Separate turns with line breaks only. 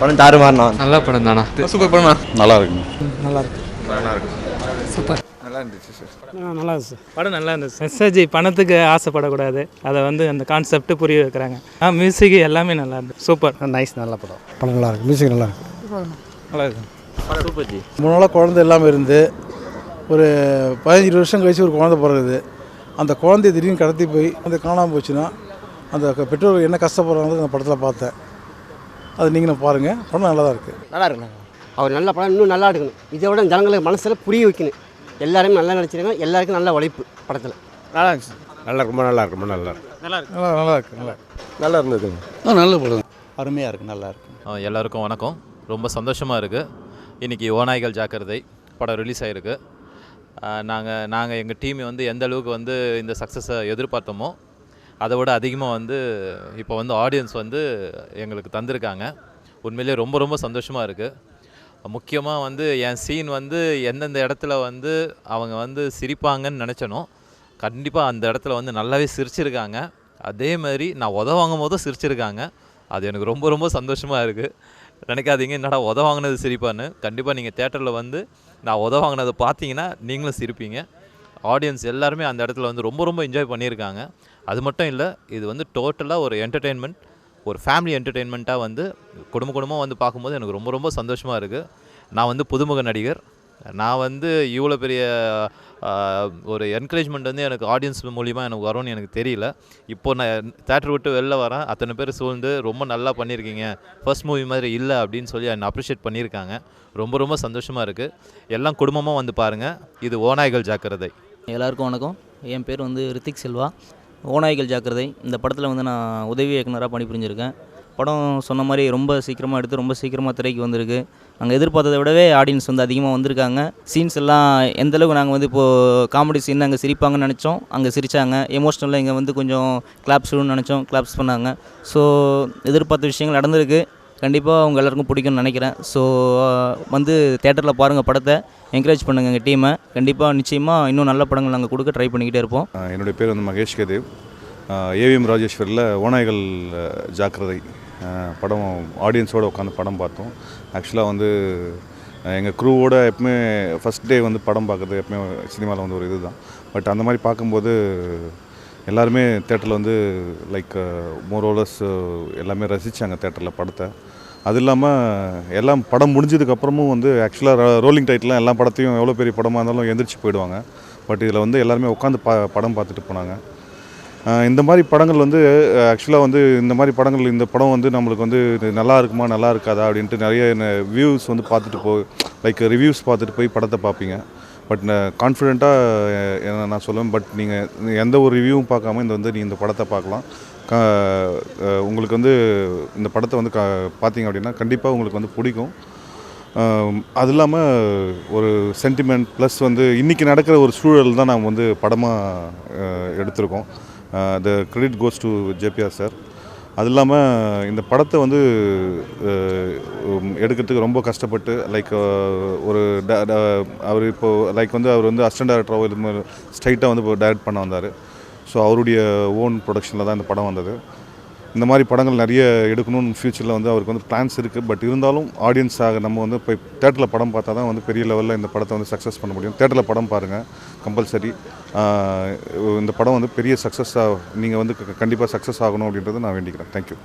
படம் தாறுமாறினா
நல்ல படம் தானா?
சூப்பர் படம்ண்ணா
நல்லா இருக்குங்க
நல்லா இருக்கு. சூப்பர்.
நல்லா இருந்துச்சு சார்.
நல்லா இருக்கு சார். படம் நல்லா இருந்துச்சு மெசேஜ் பணத்துக்கு ஆசைப்படக்கூடாது. அதை வந்து அந்த கான்செப்ட் புரிய வைக்கிறாங்க. ஆ மியூசிக் எல்லாமே நல்லா இருந்துச்சு. சூப்பர்.
நைஸ் நல்ல படம். படம் நல்லா இருக்கு. மியூசிக் நல்லா இருக்கு.
நல்லா இருக்கு.
மூணு நாளாக குழந்தை இல்லாமல் இருந்து ஒரு பதினஞ்சு வருஷம் கழிச்சு ஒரு குழந்தை பிறகுது அந்த குழந்தைய திடீர்னு கடத்தி போய் அந்த காணாமல் போச்சுன்னா அந்த பெற்றோர்கள் என்ன கஷ்டப்படுறாங்க அந்த படத்தில் பார்த்தேன். அது நீங்களும் பாருங்கள் படம் நல்லா தான் இருக்குது
நல்லா இருக்குண்ணா. அவர் நல்ல படம் இன்னும் நல்லா எடுக்கணும் இதை விட ஜனங்களுக்கு மனசில் புரிய வைக்கணும். எல்லாருமே நல்லா நடிச்சிருக்காங்க. எல்லாருக்கும் நல்ல உழைப்பு படத்தில்.
நல்லா இருந்துச்சு.
நல்லா ரொம்ப நல்லா இருக்கு ரொம்ப நல்லா இருக்கு.
நல்லா நல்லா இருக்கு நல்லா இருக்கு.
நல்லா இருந்தது.
நல்ல படம்.
அருமையாக இருக்குது நல்லா இருக்கு.
அஹ் எல்லாருக்கும் வணக்கம். ரொம்ப சந்தோஷமாக இருக்குது இன்றைக்கி ஓநாய்கள் ஜாக்கிரதை படம் ரிலீஸ் ஆகிருக்கு நாங்கள் நாங்கள் எங்கள் டீம் வந்து எந்த அளவுக்கு வந்து இந்த சக்ஸஸை எதிர்பார்த்தோமோ அதை விட அதிகமாக வந்து இப்போ வந்து ஆடியன்ஸ் வந்து எங்களுக்கு தந்திருக்காங்க. உண்மையிலேயே ரொம்ப ரொம்ப சந்தோஷமாக இருக்குது முக்கியமாக வந்து என் சீன் வந்து எந்தெந்த இடத்துல வந்து அவங்க வந்து சிரிப்பாங்கன்னு நினச்சனோ கண்டிப்பாக அந்த இடத்துல வந்து நல்லாவே சிரிச்சிருக்காங்க. அதே மாதிரி நான் உத வாங்கும் போதும் சிரிச்சிருக்காங்க. அது எனக்கு ரொம்ப ரொம்ப சந்தோஷமாக இருக்குது நினைக்காதீங்க என்னடா உத வாங்கினது சிரிப்பான்னு. கண்டிப்பாக நீங்கள் தேட்டரில் வந்து நான் உத வாங்கினதை பார்த்தீங்கன்னா நீங்களும் சிரிப்பீங்க. ஆடியன்ஸ் எல்லாருமே அந்த இடத்துல வந்து ரொம்ப ரொம்ப என்ஜாய் பண்ணியிருக்காங்க. அது மட்டும் இல்லை இது வந்து டோட்டலாக ஒரு என்டர்டெயின்மெண்ட் ஒரு ஃபேமிலி என்டர்டெயின்மெண்ட்டாக வந்து குடும்ப குடும்பமாக வந்து பார்க்கும்போது எனக்கு ரொம்ப ரொம்ப சந்தோஷமாக இருக்குது நான் வந்து புதுமுக நடிகர். நான் வந்து இவ்வளோ பெரிய ஒரு என்கரேஜ்மெண்ட் வந்து எனக்கு ஆடியன்ஸ் மூலிமா எனக்கு வரும்னு எனக்கு தெரியல. இப்போ நான் தேட்டர் விட்டு வெளில வரேன். அத்தனை பேர் சூழ்ந்து ரொம்ப நல்லா பண்ணியிருக்கீங்க. ஃபர்ஸ்ட் மூவி மாதிரி இல்லை அப்படின்னு சொல்லி என்னை அப்ரிஷியேட் பண்ணியிருக்காங்க. ரொம்ப ரொம்ப சந்தோஷமாக இருக்குது எல்லாம் குடும்பமாக வந்து பாருங்கள் இது ஓநாய்கள் ஜாக்கிரதை.
எல்லாருக்கும் வணக்கம். என் பேர் வந்து ரித்திக் செல்வா. ஓநாய்கள் ஜாக்கிரதை. இந்த படத்தில் வந்து நான் உதவி இயக்குனராக பணிபுரிஞ்சிருக்கேன். படம் சொன்ன மாதிரி ரொம்ப சீக்கிரமாக எடுத்து ரொம்ப சீக்கிரமாக திரைக்கு வந்திருக்கு. நாங்கள் எதிர்பார்த்ததை விடவே ஆடியன்ஸ் வந்து அதிகமாக வந்திருக்காங்க. சீன்ஸ் எல்லாம் எந்தளவுக்கு நாங்கள் வந்து இப்போது காமெடி சீன் அங்கே சிரிப்பாங்கன்னு நினச்சோம் அங்கே சிரித்தாங்க எமோஷ்னலாக இங்கே வந்து கொஞ்சம் கிளாப்ஸ் நினச்சோம் கிளாப்ஸ் பண்ணாங்க. ஸோ எதிர்பார்த்த விஷயங்கள் நடந்திருக்கு. கண்டிப்பாக அவங்க எல்லாருக்கும் பிடிக்கும்னு நினைக்கிறேன். ஸோ வந்து தேட்டரில் பாருங்கள் படத்தை. என்கரேஜ் பண்ணுங்கள் எங்கள் டீமை கண்டிப்பாக நிச்சயமாக இன்னும் நல்ல படங்கள் நாங்கள் கொடுக்க ட்ரை பண்ணிக்கிட்டே இருப்போம்.
என்னுடைய பேர் வந்து மகேஷ் கதேவ் ஏவிஎம் ராஜேஸ்வரில் ஓநாய்கள் ஜாக்கிரதை படம் ஆடியன்ஸோடு உட்காந்து படம் பார்த்தோம். ஆக்சுவலாக வந்து எங்கள் க்ரூவோட எப்பவுமே ஃபஸ்ட் டே வந்து படம் பார்க்குறது எப்பவுமே சினிமாவில் வந்து ஒரு இது தான் பட் அந்த மாதிரி பார்க்கும்போது எல்லாருமே தேட்டரில் வந்து லைக் மோரோலஸ் எல்லாமே ரசித்தாங்க தேட்டரில் படத்தை. அது இல்லாமல் எல்லாம் படம் முடிஞ்சதுக்கப்புறமும் வந்து ஆக்சுவலாக ரோலிங் டைட்டில் எல்லா படத்தையும் எவ்வளோ பெரிய படமாக இருந்தாலும் எந்திரிச்சு போயிடுவாங்க. பட் இதில் வந்து எல்லாருமே உட்காந்து ப படம் பார்த்துட்டு போனாங்க. இந்த மாதிரி படங்கள் வந்து ஆக்சுவலாக வந்து இந்த மாதிரி படங்கள் இந்த படம் வந்து நம்மளுக்கு வந்து இது நல்லா இருக்குமா நல்லா இருக்காதா அப்படின்ட்டு நிறைய வியூஸ் வந்து பார்த்துட்டு போ லைக் ரிவ்யூஸ் பார்த்துட்டு போய் படத்தை பார்ப்பீங்க. பட் கான்ஃபிடெண்ட்டாக uh, நான் சொல்லுவேன். பட் நீங்கள் எந்த ஒரு ரிவ்யூவும் பார்க்காம இந்த வந்து நீ இந்த படத்தை பார்க்கலாம். உங்களுக்கு வந்து இந்த படத்தை வந்து க பார்த்தீங்க அப்படின்னா கண்டிப்பாக உங்களுக்கு வந்து பிடிக்கும். அது இல்லாமல் ஒரு சென்டிமெண்ட் ப்ளஸ் வந்து இன்றைக்கி நடக்கிற ஒரு சூழல் தான் நாங்கள் வந்து படமாக எடுத்திருக்கோம். The credit goes to JBR sir அது இல்லாமல் இந்த படத்தை வந்து எடுக்கிறதுக்கு ரொம்ப கஷ்டப்பட்டு லைக் ஒரு ட- ட- அவர் இப்போது லைக் வந்து அவர் வந்து அசிஸ்டன்ட் டேரக்டராக இது மாதிரி ஸ்ட்ரைட்டாக வந்து இப்போ டைரக்ட் பண்ண வந்தார். ஸோ அவருடைய ஓன் ப்ரொடக்ஷனில் தான் இந்த படம் வந்தது. இந்த மாதிரி படங்கள் நிறைய எடுக்கணும்னு ஃப்யூச்சரில் வந்து அவருக்கு வந்து பிளான்ஸ் இருக்குது பட் இருந்தாலும் ஆடியன்ஸாக நம்ம வந்து போய் தேட்டரில் படம் பார்த்தா தான் வந்து பெரிய லெவலில் இந்த படத்தை வந்து சக்ஸஸ் பண்ண முடியும். தேட்டரில் படம் பாருங்கள் கம்பல்சரி இந்த படம் வந்து பெரிய சக்ஸஸாக நீங்கள் வந்து கண்டிப்பாக சக்ஸஸ் ஆகணும் அப்படின்றத நான் வேண்டிக்கிறேன். தேங்க்யூ